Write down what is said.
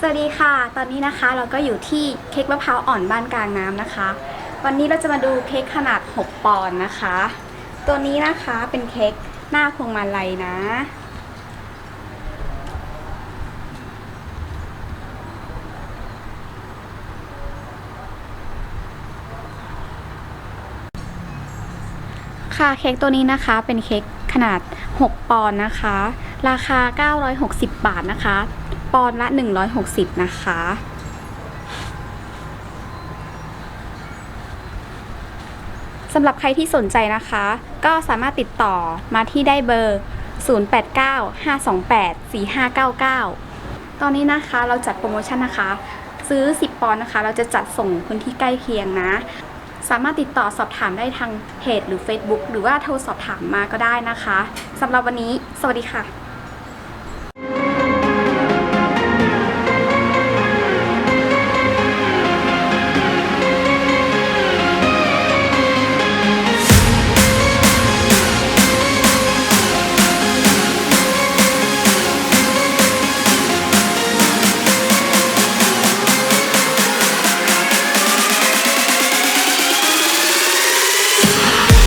สวัสดีค่ะ ตอนนี้นะคะเราก็อยู่ที่เค้กมะพร้าวอ่อนบ้านกลางน้ำนะคะ วันนี้เราจะมาดูเค้กขนาด 6 ปอนด์นะคะ ตัวนี้นะคะเป็นเค้กหน้าพวงมาลัยนะ ค่ะเค้กตัวนี้นะคะเป็นเค้กขนาด 6 ปอนด์นะคะ ราคา 960 บาทนะคะ ปอนละ 160 นะคะ สำหรับใครที่สนใจนะคะ ก็สามารถติดต่อมาที่ได้เบอร์ 0895284599 ตอนนี้นะคะเราจัดโปรโมชั่นนะคะ ซื้อ 10 ปอนด์นะคะ เราจะจัดส่งพื้นที่ใกล้เคียงนะ สามารถติดต่อสอบถามได้ทางเพจหรือ Facebook หรือว่าโทรสอบถามมาก็ได้นะคะสำหรับวันนี้ สวัสดีค่ะ